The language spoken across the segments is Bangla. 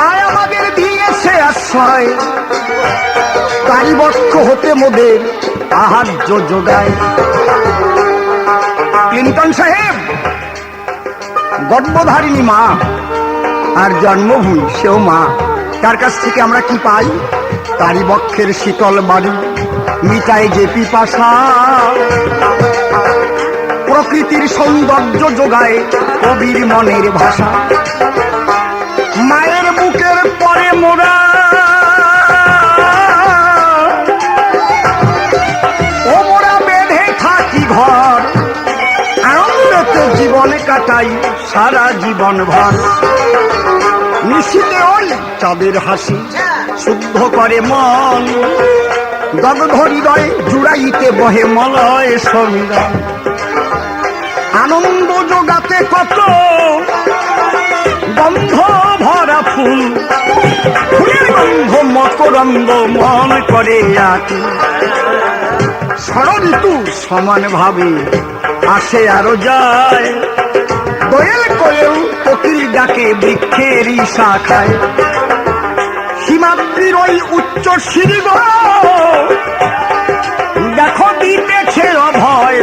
আমাদের দিয়েছে আশ্রয়। তারি বক্ষ হতে মোদের আহার্য যোগায়। ক্লিন্টন সাহেব, গর্ভধারিণী মা, আর জন্মভূমি সেও মা তার কাছ থেকে আমরা কি পাই? তারি বক্ষের শীতল বাড়ি মিটায় যে পিপাসা। প্রকৃতির সৌন্দর্য যোগায় কবির মনের ভাষা। মায়ের জীবনে কাটাই সারা জীবন ভর নিশিতে ওই চাঁদের হাসি শুদ্ধ করে মন। দগ্ধ হৃদয় জুড়াইতে বহে মলয় সমিরন আনন্দ যোগাতে কত গন্ধ ভরা ফুল। ফুলের গন্ধ মকরন্দ মন করে আকি। ষড়ঋতু সমান ভাবে আসে আরও যায়। দোয়েল কোয়েল কোকিল ডাকে বৃক্ষের শাখায়। সীমাদ্রির ওই উচ্চ সিঁড়িগ দেখো দিতেছে অভয়।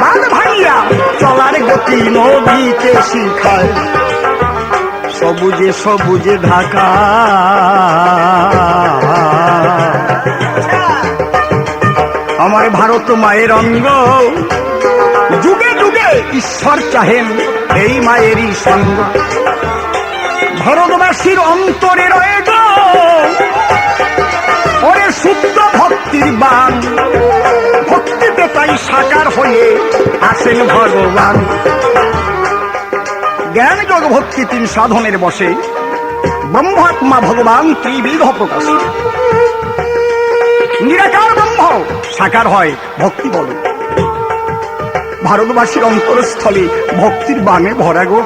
বাদ ভাইয়া চলার গতি নদীতে শিখায়। সবুজে সবুজে ঢাকা। আমার ভারত মায়ের অঙ্গ। যুগে যুগে ঈশ্বর চাহেন এই মায়েরই সঙ্গ। ভারতবাসীর অন্তরে রয়ে ওরে শুদ্ধ ভক্তির বান ভক্তিতে তাই সাকার হয়ে আসেন ভগবান। জ্ঞান যোগ ভক্তি তিন সাধনের বসে। ব্রহ্মাত্মা ভগবান ত্রিবিধ প্রকাশ। নিরাকার ব্রহ্ম, সাকার হয় ভক্তি বলে। ভারতবাসীর অন্তরস্থলে, ভক্তির বানে ভরা গো।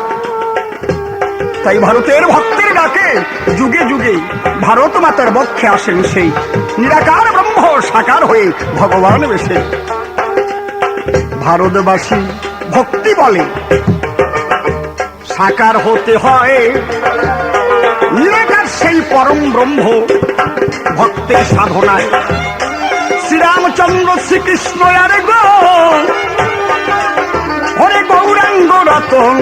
তাই ভারতের ভক্তের ডাকে যুগে যুগে ভারত মাতার বক্ষে আসেন সেই। নিরাকার ব্রহ্ম সাকার হয়ে ভগবান বেশে। ভারতবাসী ভক্তি বলে, সাকার হতে হয়। নিরাকার সেই পরম ব্রহ্ম ভক্তের সাধনায়। শ্রীরামচন্দ্র শ্রীকৃষ্ণ আর গো। রতন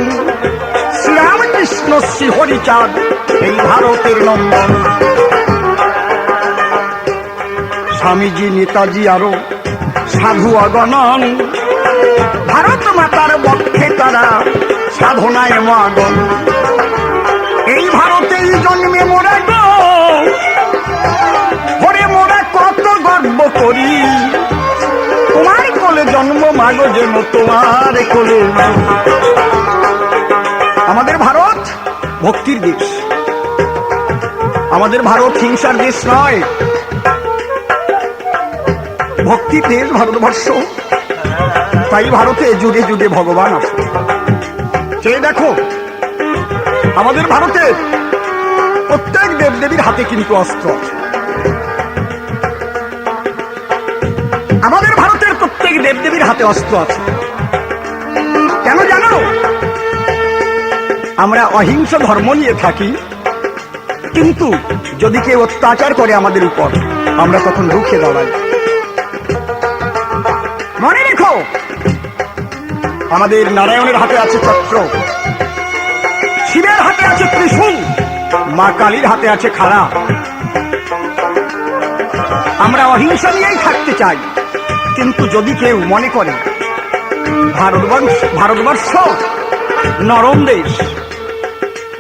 শ্রীরামকৃষ্ণ শ্রী হরিচাঁদ এই ভারতের নন্দন। স্বামীজি, নেতাজি আরও সাধু অগণন ভারত মাতার বক্ষে তারা সাধনায় মগন। এই ভারতেই জন্মে মোরা গো। হরে মোরা কত গর্ব করি। তোমার কোলে জন্ম মাগো যেন, তোমার কোলে আমাদের ভারত ভক্তির দেশ। আমাদের ভারত হিংসার দেশ নয়। ভক্তির দেশ ভারতবর্ষ। তাই ভারতে যুগে যুগে ভগবান আসে চেয়ে দেখো, আমাদের ভারতে প্রত্যেক দেবদেবীর হাতে কিন্তু অস্ত্র আছে। দেবদেবীর হাতে অস্ত্র আছে। কেন জানো? আমরা অহিংস ধর্ম নিয়ে থাকি, কিন্তু যদি কেউ অত্যাচার করে আমাদের উপর, আমরা তখন রুখে দাঁড়াই। মনে রেখো, আমাদের নারায়ণের হাতে আছে চক্র শিবের হাতে আছে ত্রিশূল। মা কালীর হাতে আছে খাড়া। আমরা অহিংসা নিয়েই থাকতে চাই। কিন্তু যদি কেউ মনে করে, ভারতবর্ষ ভারতবর্ষ নরম দেশ,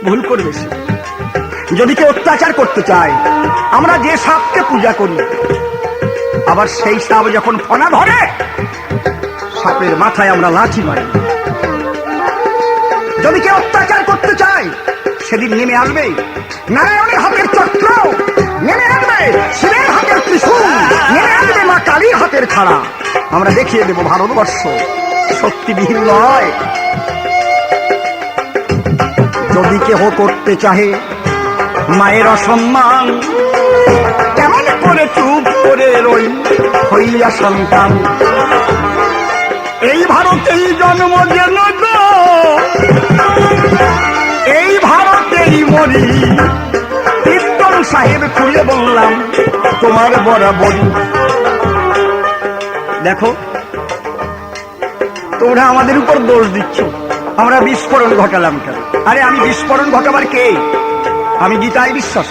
ভুল করবে যদি কেউ অত্যাচার করতে চায়, আমরা যে সাপকে পূজা করি, আবার সেই সাপ যখন ফনা ধরে, সাপের মাথায় আমরা লাঠি মারি। যদি কেউ অত্যাচার করতে চায়, সেদিন নেমে আসবে, নারায়ণের হাতের চক্র, নেমে আসবে, শিবের হাতের ত্রিশূল, নেমে খাড়া। আমরা দেখিয়ে দেব ভারতবর্ষ। শক্তিবিহীন নয়। যদি কেহ করতে চাহে মায়ের অসম্মান, কেমন করে চুপ করে রই হইয়া সন্তান? এই ভারতেই জন্ম যেন এই ভারতেই মর। করি কীর্তন সাহেব খুলে বললাম, তোমার বরাবরই দেখো, তোমরা আমাদের উপর দোষ দিচ্ছ। আমরা বিস্ফোরণ ঘটালাম কেন? আরে, আমি বিস্ফোরণ ঘটাবার কে? আমি গীতায় বিশ্বাস।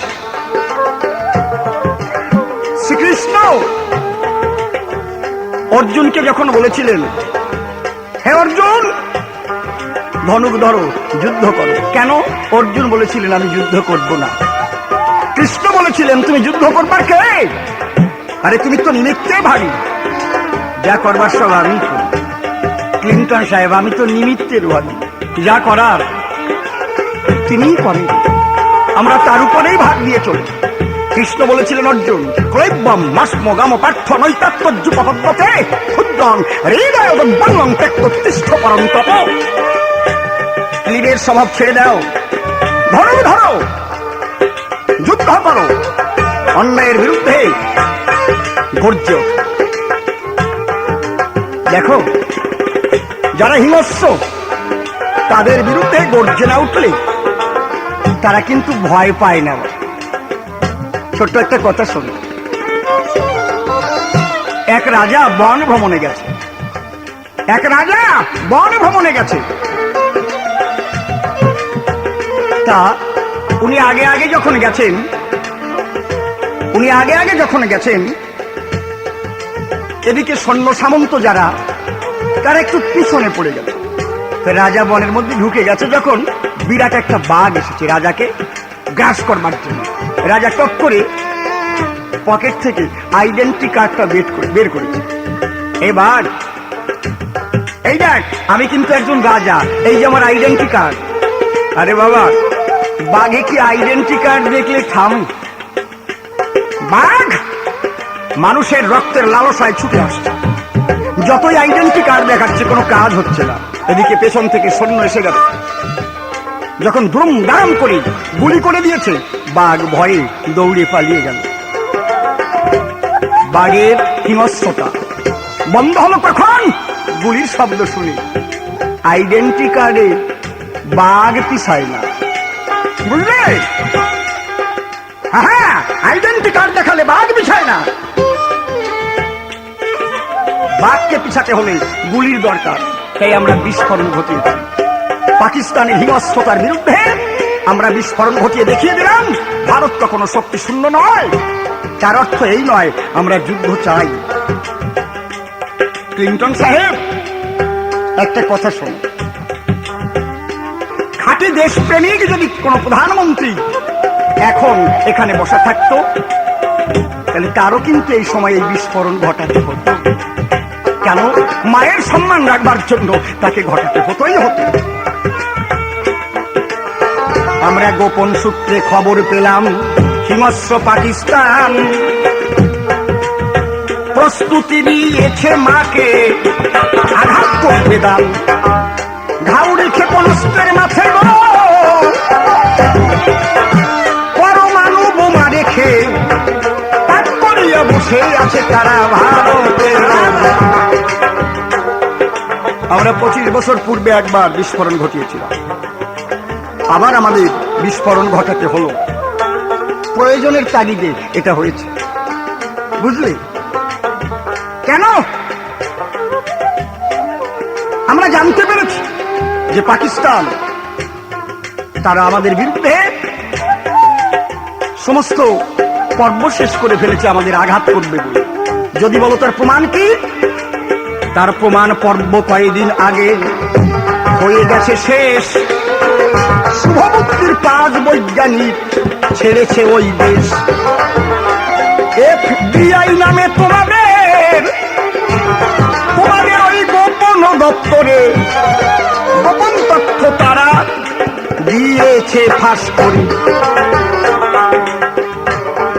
শ্রীকৃষ্ণ! অর্জুনকে যখন বলেছিলেন, হে অর্জুন, ধনুক ধরো, যুদ্ধ করো। কেন? অর্জুন বলেছিলেন, আমি যুদ্ধ করব না। কৃষ্ণ বলেছিলেন, তুমি যুদ্ধ করবার কে? আরে, তুমি তো নিমিত্তে ভারী। যা করবার সব আমি ক্লিন্টন সাহেব, আমি তো নিমিত্তের ভাবি যা করার তিনিই করেন। আমরা তার উপরেই ভাগ দিয়ে চলি। কৃষ্ণ বলেছিলেন অর্জুন ক্লৈব্যম মাসমগাম পার্থ নৈতাত্মযুপপদ্মতে ক্ষুদ্রং হৃদয় বল্লং ত্যক্তোত্তিষ্ঠ পরম তপ। ক্লীবের স্বভাব ছেড়ে দাও। ধরো ধরো। যুদ্ধ করো। অন্যায়ের বিরুদ্ধে গর্জ দেখো, যারা হিংস্র, তাদের বিরুদ্ধে গর্জে না উঠলে তারা কিন্তু ভয় পায় না। ছোট্ট একটা কথা শোনো। এক রাজা বন ভ্রমণে গেছে। এক রাজা বন ভ্রমণে গেছে। তা, উনি আগে আগে যখন গেছেন, উনি আগে আগে যখন গেছেন এদিকে সৈন্য সামন্ত যারা, তারা একটু পিছনে পড়ে তো রাজা বনের মধ্যে ঢুকে গেছে যখন বিরাট একটা বাঘ এসেছে রাজাকে গ্রাস করবার জন্য। রাজা টক করে পকেট থেকে আইডেন্টি কার্ডটা বের করে বের করেছে। এবার, এই দেখ, আমি কিন্তু একজন রাজা, এই যে আমার আইডেন্টি কার্ড। আরে বাবা, বাঘে কি আইডেন্টি কার্ড দেখলে থাম? বাঘ? মানুষের রক্তের লালসায় ছুটে আসছে। যতই আইডেন্টি কার্ড দেখাচ্ছে, কোনো কাজ হচ্ছে না। এদিকে পেছন থেকে সৈন্য এসে গেছে যখন দ্রুম দাম করে গুলি করে দিয়েছে, বাঘ ভয়ে দৌড়ে পালিয়ে গেল। বাঘের হিংস্রতা বন্ধ হলো কখন? গুলির শব্দ শুনে। আইডেন্টি কার্ডে বাঘ পিছায় না। বুঝলে? হ্যাঁ আইডেন্টি কার্ড দেখালে বাঘ পিছায় না। বাঘকে পিছাতে হলে গুলির দরকার। তাই আমরা বিস্ফোরণ ঘটিয়েছি। পাকিস্তানের হিংস্রতার বিরুদ্ধে আমরা বিস্ফোরণ ঘটিয়ে দেখিয়ে দিলাম, ভারত তো কোনো শক্তি শূন্য নয়। তার অর্থ এই নয়, আমরা যুদ্ধ চাই। ক্লিন্টন সাহেব, একটা কথা শোন। খাঁটি দেশপ্রেমিক যদি কোনো প্রধানমন্ত্রী এখন এখানে বসা থাকতো, তাহলে তারও কিন্তু এই সময় এই বিস্ফোরণ ঘটাতে হতো। কেন? মায়ের সম্মান রাখবার জন্য তাকে ঘটাতে হতোই হতো। আমরা গোপন সূত্রে খবর পেলাম, হিংস্র পাকিস্তান প্রস্তুতি নিয়েছে মাকে আঘাত করবে দাম। ঘাউড়ি ক্ষেপণাস্ত্রের মাথায় গো পরমাণু বোমা রেখে তাৎপর্য বসে আছে তারা ভারতের আমরা পঁচিশ বছর পূর্বে একবার বিস্ফোরণ ঘটিয়েছিলাম। আবার আমাদের বিস্ফোরণ ঘটাতে হলো। প্রয়োজনের তাগিদে এটা হয়েছে। বুঝলে? কেন? আমরা জানতে পেরেছি যে পাকিস্তান, তারা আমাদের বিরুদ্ধে সমস্ত পর্ব শেষ করে ফেলেছে আমাদের আঘাত করবে যদি বলো তার প্রমাণ কি? তার প্রমাণ পর্ব কয়েকদিন আগে হয়ে গেছে শেষ। শুভমুক্তির পাঁচ বৈজ্ঞানিক ছেড়েছে ওই দেশ। এফবিআই নামে তোমাদের তোমাদের ওই গোপন দপ্তরে গোপন তথ্য তারা দিয়েছে ফাঁস করে।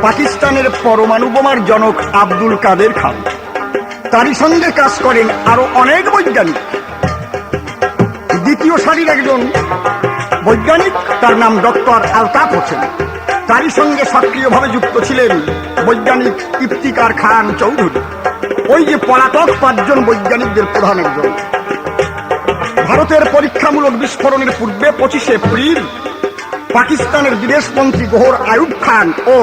পাকিস্তানের পরমাণু বোমার জনক আব্দুল কাদের খান। তারই সঙ্গে কাজ করেন আরও অনেক বৈজ্ঞানিক। দ্বিতীয় সারির একজন বৈজ্ঞানিক, তার নাম ডক্টর আলতাফ হোসেন। তারই সঙ্গে সক্রিয়ভাবে যুক্ত ছিলেন বৈজ্ঞানিক ইফতিকার খান চৌধুরী। ওই যে পলাতক পাঁচজন বৈজ্ঞানিকদের প্রধান একজন। ভারতের পরীক্ষামূলক বিস্ফোরণের পূর্বে পঁচিশে এপ্রিল পাকিস্তানের বিদেশমন্ত্রী গোহর আয়ুব খান ও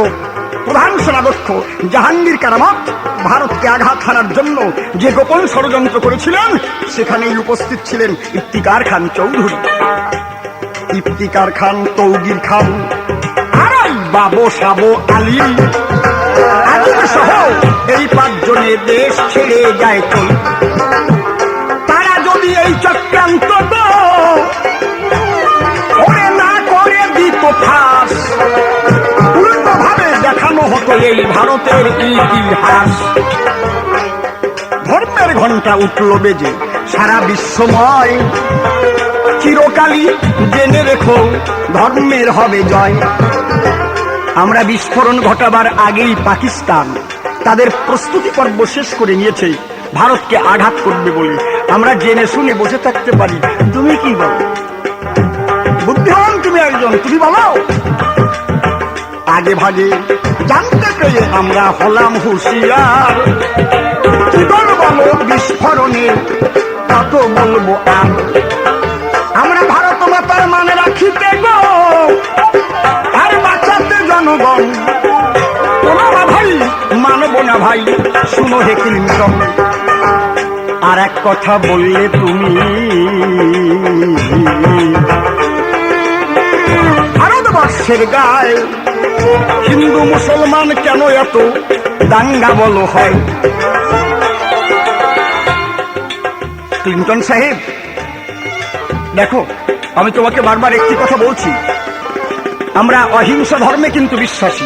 প্রধান সেনাধ্যক্ষ জাহাঙ্গীর কারামত ভারতকে আঘাত হানার জন্য যে গোপন ষড়যন্ত্র করেছিলেন, সেখানেই উপস্থিত ছিলেন ইফতিকার খান চৌধুরী। ইফতিকার খান তৌগির খান আর ওই বাবো সাবো আলী। সহ এই পাঁচজনে দেশ ছেড়ে যায় চল তারা যদি এই চক্রান্ত ওরে না করে দিত ফাঁস। উল্টো ভাবে দেখানো হতো এই ভারতের ইতিহাস। ধর্মের ঘণ্টা উঠল বেজে, সারা বিশ্বময়। চিরকালই জেনে রেখো, ধর্মের হবে জয়। আমরা বিস্ফোরণ ঘটাবার আগেই পাকিস্তান তাদের প্রস্তুতি পর্ব শেষ করে নিয়েছে। ভারতকে আঘাত করবে বলে আমরা জেনে শুনে বসে থাকতে পারি। তুমি কি বলো? বুদ্ধিমান তুমি একজন, তুমি বলো আগে ভাগে জানতে পেরে আমরা হলাম হুঁশিয়ার। কি বলব বিস্ফোরণে কত বলব আমরা ভারত মাতার মানে রাখিতে গো? আর বাঁচাতে জনগণ কোনো ভাই মানব না ভাই, শুনো হে কিংডম আর এক কথা বললে তুমি, ভারতবর্ষের গায়ে হিন্দু মুসলমান কেন এত দাঙ্গা বলো হয়? ক্লিন্টন সাহেব, দেখো, আমি তোমাকে বারবার একটি কথা বলছি। আমরা অহিংসা ধর্মে কিন্তু বিশ্বাসী।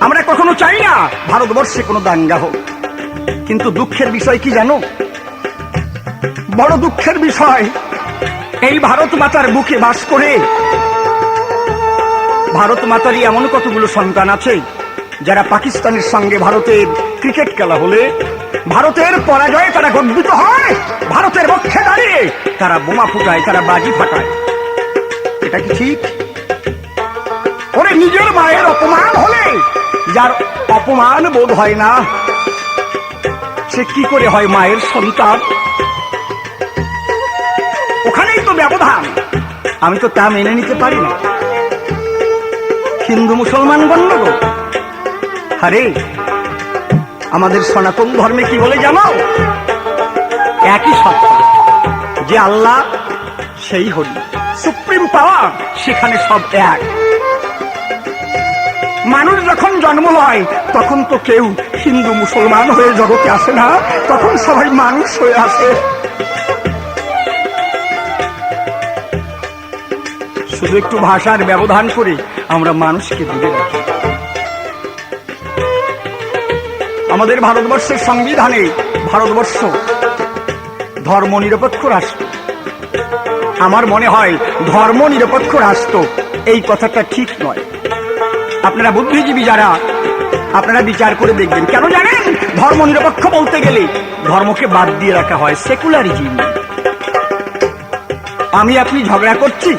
আমরা কখনো চাই না ভারতবর্ষে কোনো দাঙ্গা হোক। কিন্তু দুঃখের বিষয় কি জানো? বড় দুঃখের বিষয়, এই ভারত মাতার বুকে বাস করে ভারত মাতারই এমন কতগুলো সন্তান আছে, যারা পাকিস্তানের সঙ্গে ভারতের ক্রিকেট খেলা হলে ভারতের পরাজয়ে তারা গর্বিত হয়, ভারতের পক্ষে দাঁড়িয়ে তারা বোমা ফুটায়, তারা বাজি ফাটায়। এটা কি ঠিক? ওরে নিজের মায়ের অপমান হলে যার অপমান বোধ হয় না, সে কি করে হয় মায়ের সন্তান? ওখানেই তো ব্যবধান। আমি তো তা মেনে নিতে পারি না। হিন্দু মুসলমান গণ্যগো আরে, আমাদের সনাতন ধর্মে কি বলে জানো একই সত্তা, যে আল্লাহ সেই হরি। সুপ্রিম পাওয়ার, সেখানে সব এক। মানুষ যখন জন্ম হয়, তখন তো কেউ হিন্দু মুসলমান হয়ে জগতে আসে না, তখন সবাই মানুষ হয়ে আসে। শুধু একটু ভাষার ব্যবধান করে আমরা মানুষকে দূরে রাখি। আমাদের ভারতবর্ষের সংবিধানে ভারতবর্ষ ধর্ম নিরপেক্ষ রাষ্ট্র। আমার মনে হয় ধর্ম নিরপেক্ষ রাষ্ট্র এই কথাটা ঠিক নয়। আপনারা বুদ্ধিজীবী যারা, আপনারা বিচার করে দেখবেন। কেন জানেন? ধর্ম নিরপেক্ষ বলতে গেলে ধর্মকে বাদ দিয়ে রাখা হয় সেকুলারিজম। আমি আপনি ঝগড়া করছি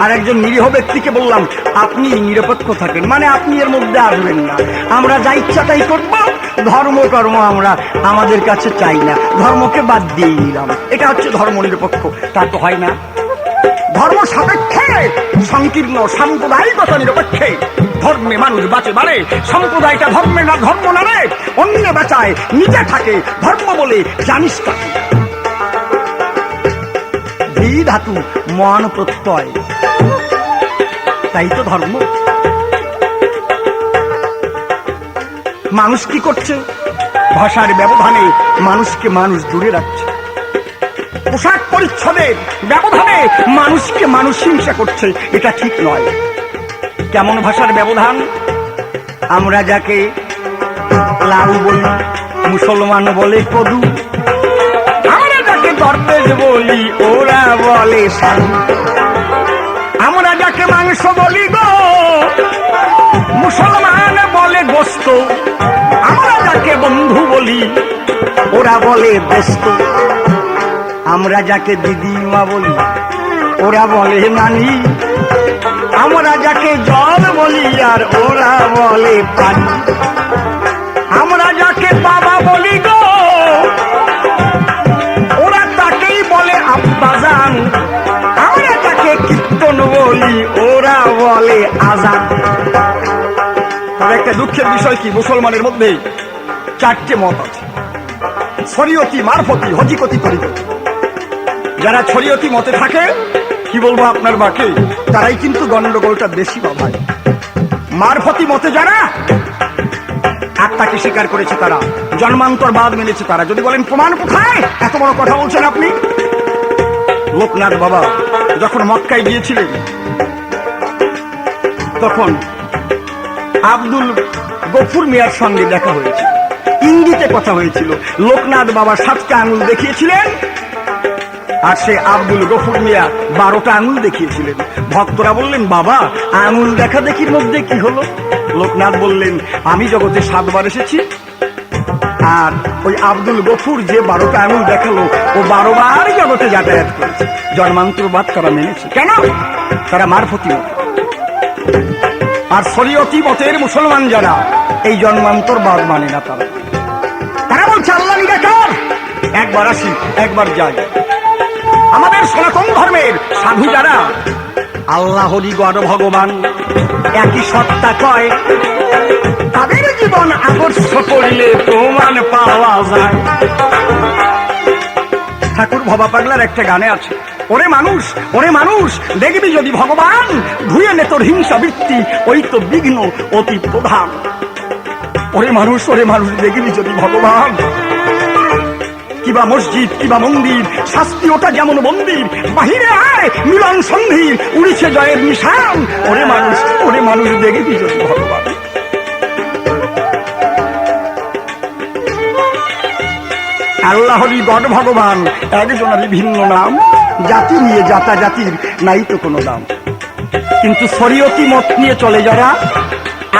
আর একজন নিরীহ ব্যক্তিকে বললাম, আপনি নিরপেক্ষ থাকেন মানে আপনি এর মধ্যে আসবেন না। আমরা যা ইচ্ছা তাই করব, ধর্ম কর্ম আমরা আমাদের কাছে চাই না, ধর্মকে বাদ দিয়ে নিলাম। এটা হচ্ছে ধর্ম নিরপেক্ষ তা তো হয় না। ধর্ম সাপেক্ষে, সংকীর্ণ, সাম্প্রদায়িকতা নিরপেক্ষে। ধর্মে মানুষ বাঁচে বাড়ে, সম্প্রদায়টা ধর্মে না, ধর্ম না রে। অন্য বাঁচায়, নিজে থাকে, ধর্ম বলে জানিস ধী ধাতু মন প্রত্যয় তাই তো ধর্ম। মানুষ কি করছে? ভাষার ব্যবধানে মানুষকে মানুষ দূরে রাখছে। পোশাক পরিচ্ছদের ব্যবধানে মানুষকে মানুষ হিংসা করছে, এটা ঠিক নয়। কেমন ভাষার ব্যবধান? আমরা যাকে লাউ বলি, মুসলমান বলে কদু। আমরা যাকে দরবেশ বলি, ওরা বলে সাধু। যাকে মাংস বলি গো। মুসলমান বলে গোস্ত, আমরা যাকে বন্ধু বলি, ওরা বলে দোস্ত আমরা যাকে দিদিমা বলি, ওরা বলে নানি। আমরা যাকে জল বলি, আর ওরা বলে পানি। আমরা যাকে বাবা বলি গো একটা দুঃখের বিষয় কি? মুসলমানের মধ্যে চারটে মত আছে। শরীয়তি মারফতি, হজিকতি তরিকতি যারা ছড়িয়তি মতে থাকে, কি বলব আপনার বাকে তারাই কিন্তু গন্ডগোলটা বেশি বাবায় মারফতি মতে যারা, আত্মাকে স্বীকার করেছে তারা, জন্মান্তর বাদ মেনেছে তারা। যদি বলেন, প্রমাণ কোথায়? এত বড় কথা বলছেন আপনি? লোকনাথ বাবা যখন মক্কায় গিয়েছিলেন, তখন আব্দুল গফুর মিয়ার সঙ্গে দেখা হয়েছে। ইঙ্গিতে কথা হয়েছিল, লোকনাথ বাবা সাতটা আঙুল দেখিয়েছিলেন আর সে আব্দুল গফুর মিয়া বারোটা আঙুল দেখিয়েছিলেন। ভক্তরা বললেন, বাবা, আঙুল দেখা দেখির মধ্যে কি হলো? লোকনাথ বললেন, আমি জগতে সাতবার এসেছি আর ওই আব্দুল গফুর যে বারোটা আঙুল দেখাল, ও বারোবার জগতে যাতায়াত করেছে। জন্মান্তরবাদ তারা মেনেছে। কেন? তারা মারফতি আর শরীয়তি মতের মুসলমান যারা, এই জন্মান্তর জন্মান্তরবাদ মানে না তারা। তারা বলছে, আল্লাহ নিরাকার একবার আসি, একবার যাই। আমাদের সনাতন ধর্মের সাধু যারা, আল্লাহ গড ভগবান, একই সত্তা কয়, তাদের জীবন আদর্শ করলে প্রমাণ পাওয়া যায়। ঠাকুর ভবা পাগলার একটা গানে আছে ওরে মানুষ ওরে মানুষ, দেখবি যদি ভগবান, ধুয়ে নে তোর হিংসা বৃত্তি, ওই তো বিঘ্ন অতি প্রধান। ওরে মানুষ ওরে মানুষ, দেখবি যদি ভগবান, কিবা মসজিদ, কিবা মন্দির, শাস্তি ওটা যেমন মন্দির, বাহিরে আয়, মিলন সন্ধির উড়িছে জয়ের নিশান। ওরে মানুষ ওরে মানুষ, দেখবি যদি ভগবান। আল্লাহরই গড ভগবান, একজনারই ভিন্ন নাম। জাতি নিয়ে জাতা জাতির নাই তো কোনো নাম কিন্তু শরীয়তি মত নিয়ে চলে যারা,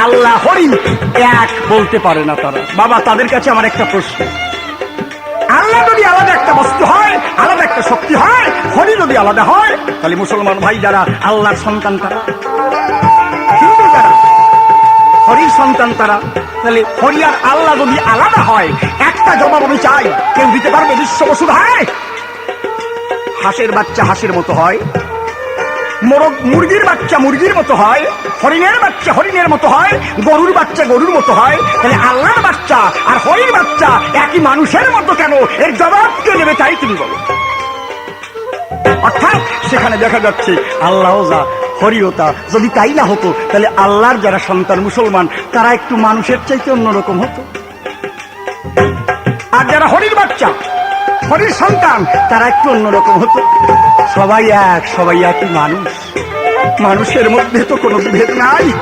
আল্লাহ হরি এক বলতে পারে না তারা। বাবা, তাদের কাছে আমার একটা প্রশ্ন। আল্লাহ যদি আলাদা একটা বস্তু হয়, আলাদা একটা শক্তি হয়, হরি যদি আলাদা হয়, তাহলে মুসলমান ভাই যারা, আল্লাহর সন্তান তারা। হরির সন্তান তারা। তাহলে হরি আর আল্লাহ যদি আলাদা হয়, একটা জবাব আমি চাই, কেউ দিতে পারবে বিশ্ব বসুধায় হাঁসের বাচ্চা হাঁসের মতো হয়। মোরগ, মুরগির বাচ্চা মুরগির মতো হয়। হরিণের বাচ্চা হরিণের মতো হয়। গরুর বাচ্চা গরুর মতো হয়। তাহলে আল্লাহর বাচ্চা আর হরির বাচ্চা একই মানুষের মতো কেন? এর জবাব কে দেবে তাই তুমি বলো। অর্থাৎ সেখানে দেখা যাচ্ছে আল্লাহ যা হরিওতা যদি তাই না হতো, তাহলে আল্লাহর যারা সন্তান মুসলমান, তারা একটু মানুষের চাইতে অন্যরকম হতো। আর যারা হরির বাচ্চা হরির সন্তান, তারা একটু অন্যরকম হতো। সবাই এক, সবাই একই মানুষ। মানুষের মধ্যে তো কোনো বিভেদ নাই।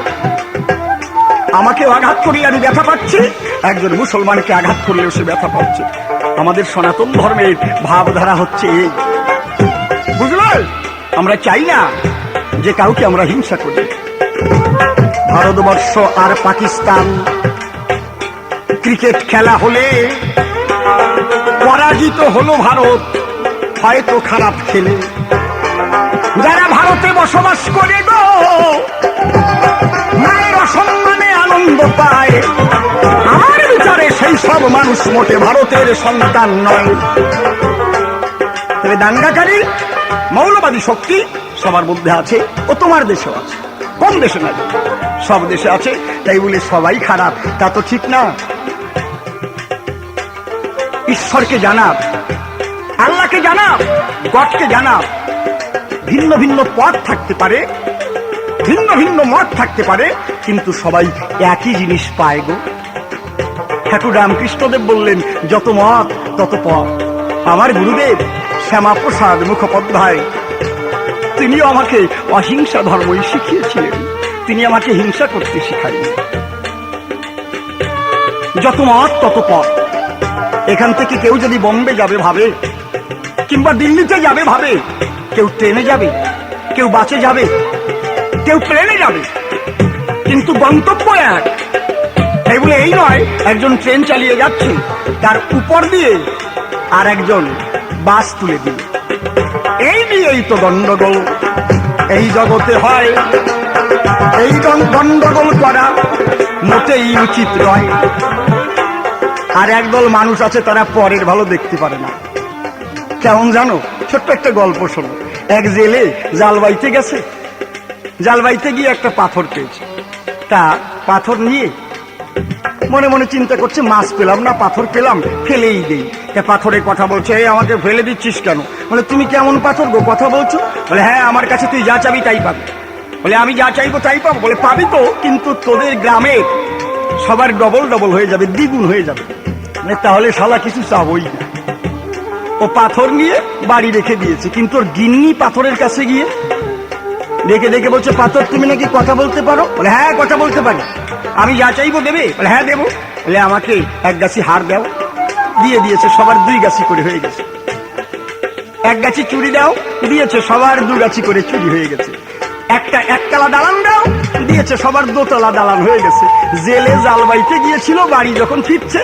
আমাকেও আঘাত করি আমি ব্যথা পাচ্ছি। একজন মুসলমানকে আঘাত করলেও সে ব্যথা পাচ্ছে। আমাদের সনাতন ধর্মের ভাবধারা হচ্ছে এই। বুঝলো আমরা চাই না যে কাউকে আমরা হিংসা করি। ভারতবর্ষ আর পাকিস্তান, ক্রিকেট খেলা হলে পরাজিত হলো ভারত। হয়তো খারাপ খেলে। যারা ভারতে বসবাস করে গো, মায়ের অসম্মানে আনন্দ পায়। আমার বিচারে সেই সব মানুষ মোটে ভারতের সন্তান নয়। তবে দাঙ্গাকারী, মৌলবাদী শক্তি সবার মধ্যে আছে ও তোমার দেশেও আছে। কোন দেশে নাই সব দেশে আছে, তাই বলে সবাই খারাপ। তা তো ঠিক না। ঈশ্বরকে জানাব, আল্লাহকে জানাব, গডকে জানাব। ভিন্ন ভিন্ন পথ থাকতে পারে, ভিন্ন ভিন্ন মত থাকতে পারে, কিন্তু সবাই একই জিনিস পায় গো। ঠাকুর রামকৃষ্ণদেব বললেন, যত মত, তত পথ। আমার গুরুদেব শ্যামাপ্রসাদ মুখোপাধ্যায়, তিনিও আমাকে অহিংসা ধর্মই শিখিয়েছিলেন। তিনি আমাকে হিংসা করতে শিখাইনি যত মত, তত পথ। এখান থেকে কেউ যদি বোম্বে যাবে ভাবে, কিংবা দিল্লিতে যাবে ভাবে, কেউ ট্রেনে যাবে, কেউ বাসে যাবে, কেউ প্লেনে যাবে। কিন্তু গন্তব্য এক। বলে এই নয়, একজন ট্রেন চালিয়ে যাচ্ছে, তার উপর দিয়ে আর একজন বাস তুলে দিল। এই নিয়েই তো গন্ডগোল। এই জগতে হয়, এই গন- গন্ডগোল করা মোটেই উচিত নয়। আর একদল মানুষ আছে তারা পরের ভালো দেখতে পারে না। কেমন জানো? ছোট্ট একটা গল্প শোনো। এক জেলে জাল বাইতে গেছে। জাল বাইতে গিয়ে একটা পাথর পেয়েছে। তা পাথর নিয়ে মনে মনে চিন্তা করছে, মাছ পেলাম না, পাথর পেলাম, ফেলেই দেই। তা পাথরের কথা বলছে, এই, আমাকে ফেলে দিচ্ছিস কেন? বলে, তুমি কেমন পাথর গো? কথা বলছো? বলে হ্যাঁ আমার কাছে তুই যা চাবি তাই পাবি। বলে, আমি যা চাইব তাই পাবো? বলে, পাবি তো, কিন্তু তোদের গ্রামে সবার ডবল ডবল হয়ে যাবে, দ্বিগুণ হয়ে যাবে। মানে তাহলে শালা কিছু চাবই। ও পাথর নিয়ে বাড়ি রেখে দিয়েছে, কিন্তু ওর গিন্নি পাথরের কাছে গিয়ে দেখে দেখে বলছে, পাথর, তুমি নাকি কথা বলতে পারো? বলে হ্যাঁ কথা বলতে পারি। আমি যা চাইব দেবে? বলে হ্যাঁ দেবো। বলে, আমাকে এক গাছি হার দাও। দিয়ে দিয়েছে, সবার দুই গাছি করে হয়ে গেছে। এক গাছি চুরি দাও, দিয়েছে, সবার দু গাছি করে চুরি হয়ে গেছে। একটা একতলা দালান দাও দিয়েছে, সবার দোতলা দালান হয়ে গেছে। জেলে জাল বাইতে গিয়েছিল, বাড়ি যখন ফিরছে,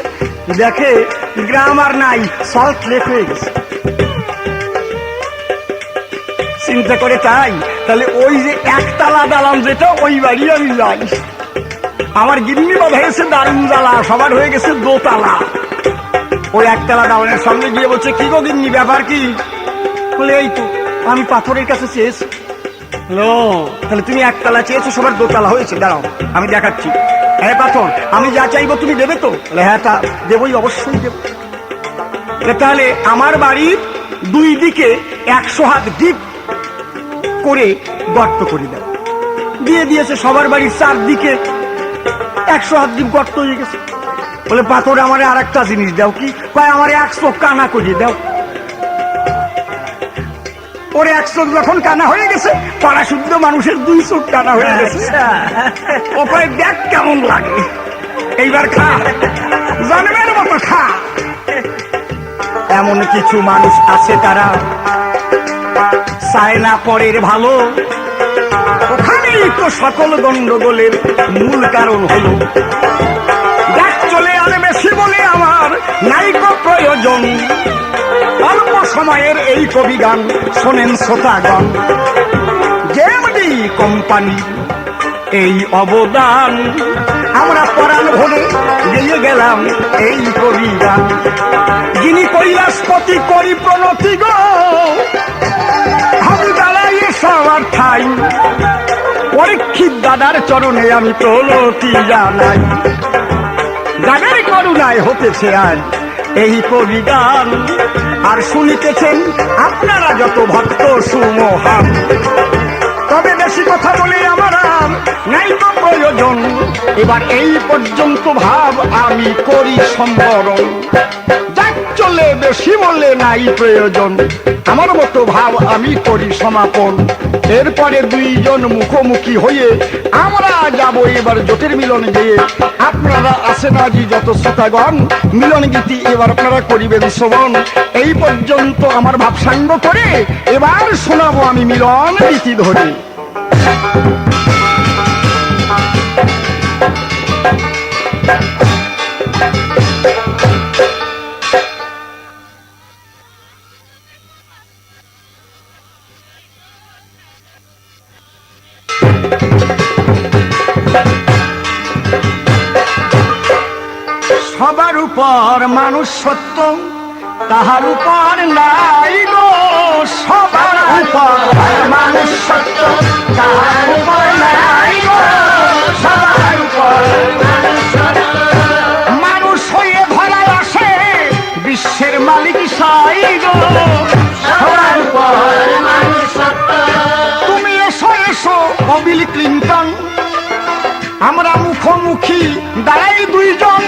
দেখে গ্রাম আর নাই সল্ট লেক হয়ে গেছে। চিন্তা করে তাই, তাহলে ওই যে একতলা দালান যেটা, ওই বাড়ি আমি যাই আমার গিন্নি বাধা হয়েছে দারুণ জ্বালা, সবার হয়ে গেছে দোতলা। ওই একতলা দালানের সঙ্গে গিয়ে বলছে, কি গো গিন্নি, ব্যাপার কি? বলে, এই তো, আমি পাথরের কাছে চেয়েছি। লো তাহলে তুমি একতলা চেয়েছো, সবার দোতলা হয়েছে, দাঁড়াও, আমি দেখাচ্ছি। হ্যাঁ পাথর, আমি যা চাইব তুমি দেবে তো? বলে হ্যাঁ দেবই, অবশ্যই দেবো। তাহলে আমার বাড়ির দুই দিকে একশো হাত ডিপ করে গর্ত করে দাও। দিয়ে দিয়েছে সবার বাড়ির চারদিকে একশো হাত ডিপ গর্ত হয়ে গেছে। বলে, পাথর আমারে আর একটা জিনিস দাও কি? কয়, আমারে একশো কানা করিয়ে দাও। ওরে একশো যখন কানা হয়ে গেছে পাড়া শুদ্ধ মানুষের দুই চোখ কানা হয়ে গেছে। ও কয় দেখ কেমন লাগে? এইবার খা। জন্মের মতো খা। এমন কিছু মানুষ আছে তারা চায় না পরের ভালো। ওখানেই তো সকল গন্ডগোলের মূল কারণ হলো। দেখ চলে আনে বেশি বলে আমার নাইক প্রয়োজন। সময়ের এই কবি গান শোনেন শ্রোতাগণ। জেমডি কোম্পানি, এই অবদান। আমরা পরাণ ভরে দিয়ে গেলাম এই কবি গান যিনি কৈলাসপতি করি প্রণতি গো। আমি দাঁড়াই সবার ঠাই। পরীক্ষিত দাদার চরণে আমি প্রলতি জানাই। গানের করুণায় হতেছে আজ। এই কবি গান আর শুনিতেছেন আপনারা যত ভক্ত সুমহান। তবে বেশি কথা বলি আমার নাই তো প্রয়োজন। এবার এই পর্যন্ত ভাব আমি করি সম্বরণ। যাক চলে বেশি বলে নাই প্রয়োজন। আমার মতো ভাব আমি করি সমাপন। এরপরে দুইজন মুখোমুখি হয়ে আমরা যাব এবার জোটের মিলন গিয়ে। আপনারা আসেন আজি যত শ্রোতাগণ, মিলন গীতি এবার আপনারা করিবেন শ্রবণ। এই পর্যন্ত আমার ভাবসাঙ্গ করে এবার শোনাবো আমি মিলন গীতি ধরে। উপর মানুষ সত্য, তাহার উপর নাই গো সবার উপর। মানুষ সত্য, তাহার উপর নাই গো সবার উপর। মানুষ হয়ে ধরা আসে বিশ্বের মালিক সাই গো সবার উপর। তুমি এসো এসো অবিল ক্লিন্টন। আমরা মুখোমুখি দাঁড়াই দুইজন।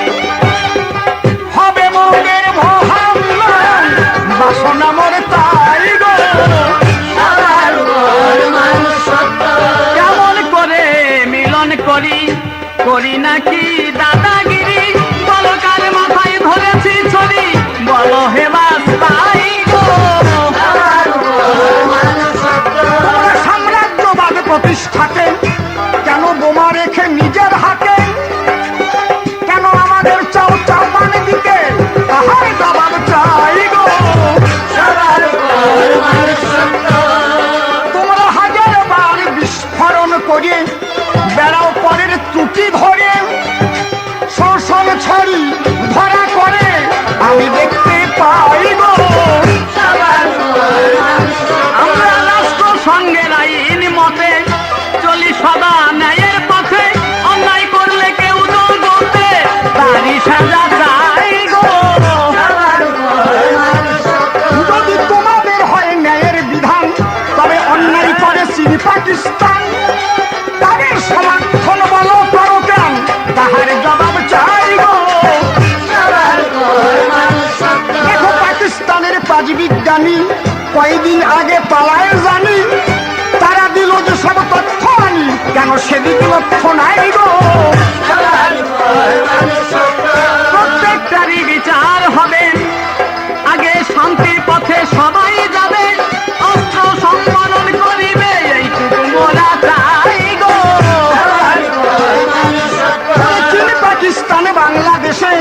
বাংলাদেশে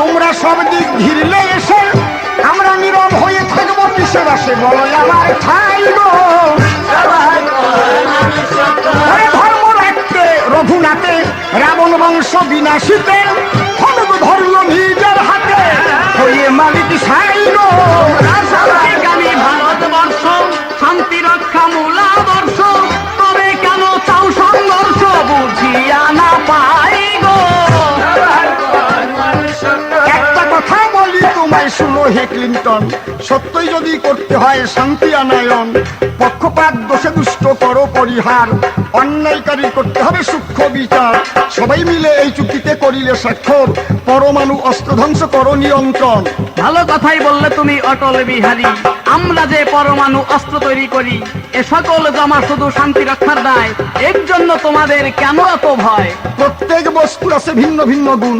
তোমরা সব দিক ঘিরলে এসে, আমরা নীরব হয়ে থাকব কিসে বাসে বলো, আমার ঠাই ধর্ম রাখতে রঘুনাথে রাবণ বংশ বিনাশিতে খড়গ ধরল নিজের হাতে। হয়ে মালিক সাই তোমায় শুনো হে ক্লিন্টন। সত্যই যদি করতে হয় শান্তি আনায়ন পক্ষপাত দোষে দুষ্ট করো পরিহার। অন্যায়কারী করতে হবে সূক্ষ্ম বিচার। সবাই মিলে এই চুক্তিতে করিলে স্বাক্ষর পরমাণু অস্ত্র ধ্বংস করো নিয়ন্ত্রণ। ভালো কথাই বললে তুমি অটল বিহারী। আমরা যে পরমাণু অস্ত্র তৈরি করি এ সকল জমা শুধু শান্তি রক্ষার দায়। এর জন্য তোমাদের কেন এত ভয়? প্রত্যেক বস্তু আছে ভিন্ন ভিন্ন গুণ।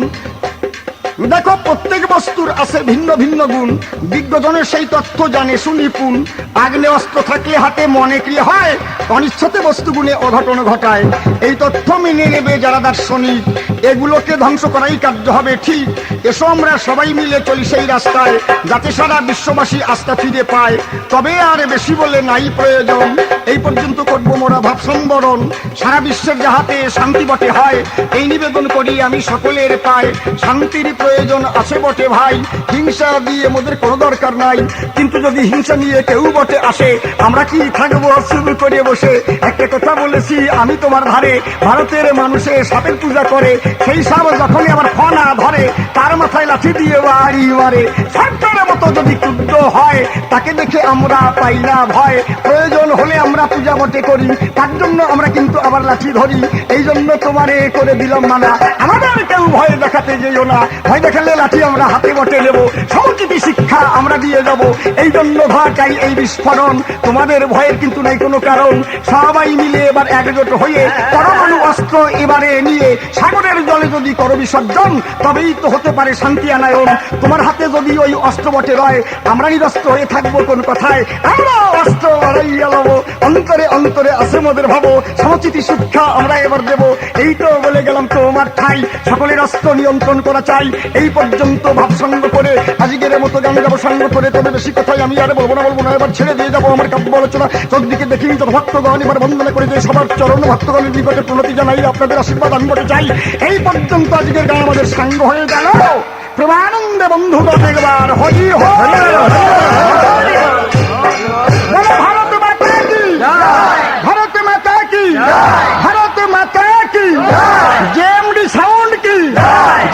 দেখো, প্রত্যেক বস্তুর আছে ভিন্ন ভিন্ন গুণ। বিজ্ঞজনের সেই তথ্য জানে সুনিপুণ আগ্নে অস্ত্র থাকলে হাতে, মনে ক্রিয়া হয়। অনিচ্ছতে বস্তুগুণে অঘটন ঘটায়। এই তথ্য মেনে নেবে যারা দার্শনিক। এগুলোকে ধ্বংস করাই কার্য হবে ঠিক। এসো আমরা সবাই মিলে চলি সেই রাস্তায়, যাতে সারা বিশ্ববাসী আস্থা ফিরে পায়। তবে আর বেশি বলে নাই প্রয়োজন। এই পর্যন্ত করব মোরা ভাব সম্বরণ। সারা বিশ্বের যাহাতে শান্তি বটে হয়, এই নিবেদন করি আমি সকলের পায়। শান্তির প্রয়োজন আছে বটে ভাই। হিংসা দিয়ে মোদের কোনো দরকার নাই। কিন্তু যদি হিংসা নিয়ে কেউ বটে আসে, আমরা কি থাকব শুরু করে বসে? একটা কথা বলেছি আমি তোমার ধারে। ভারতের মানুষে সাপের পূজা করে। সেই সাপ যখনই আমার ফনা ধরে, তার মাথায় লাঠি দিয়ে বাড়ি মারে সরকারের মতো যদি ক্ষুদ্র হয়, তাকে দেখে আমরা পাই না ভয়। প্রয়োজন হলে আমরা পূজা বটে করি। তার জন্য আমরা কিন্তু আবার লাঠি ধরি। এই জন্য তোমারে করে দিলাম মানা। আমাদের কেউ ভয় দেখাতে যেও না। ভয় দেখালে লাঠি আমরা হাতে বটে নেব। সমুচিত শিক্ষা আমরা দিয়ে যাব। এই জন্য ঘটাই এই বিস্ফোরণ। তোমাদের ভয়ের কিন্তু নাই কোনো কারণ। সবাই মিলে এবার একজোট হয়ে পরমাণু অস্ত্র এবারে নিয়ে সাগরের জলে যদি করো বিসর্জন, তবেই তো হতে পারে শান্তি আনায়ন। তোমার হাতে যদি ওই অস্ত্র বটে রয়, আমরা নিরস্ত্র হয়ে থাকব কোন কথায়। আমরা অস্ত্র লড়াইয়া লব অন্তরে অন্তরে আছে মোদের ভাবো। সমচিতি শিক্ষা আমরা এবার দেব। এই তো বলে গেলাম তোমার ঠাই। সকলের অস্ত্র নিয়ন্ত্রণ করা চাই। এই পর্যন্ত ভাব সঙ্গ করে আজকের মতো গান যাব সঙ্গ করে তবে বেশি কথাই আমি আর বলব না বলব না এবার ছেড়ে দিয়ে যাব আমার কাব্য আলোচনা চোখদিকে দেখিনি যত ভক্তগণ এবার বন্দনা করে যে সবার চরণ ভক্তগণের নিকটে প্রণতি জানাই আপনাদের আশীর্বাদ আমি বটে চাই এই পর্যন্ত আজকের গান আমাদের সাঙ্গ হয়ে গেল প্রমানন্দে বন্ধুগণ একবার হরি হরি বলো ভারত মাতা কি ভারত মাতা কি ভারত মাতা কি জেএমডি সাউন্ড কি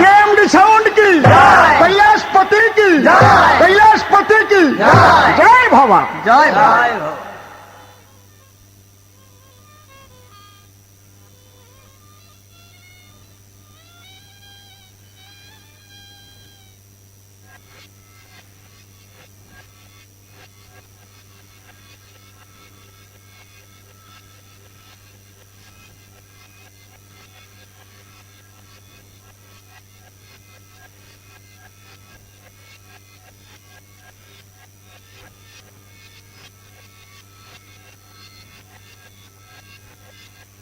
জেএমডি সাউন্ড কি কি জয় ভাই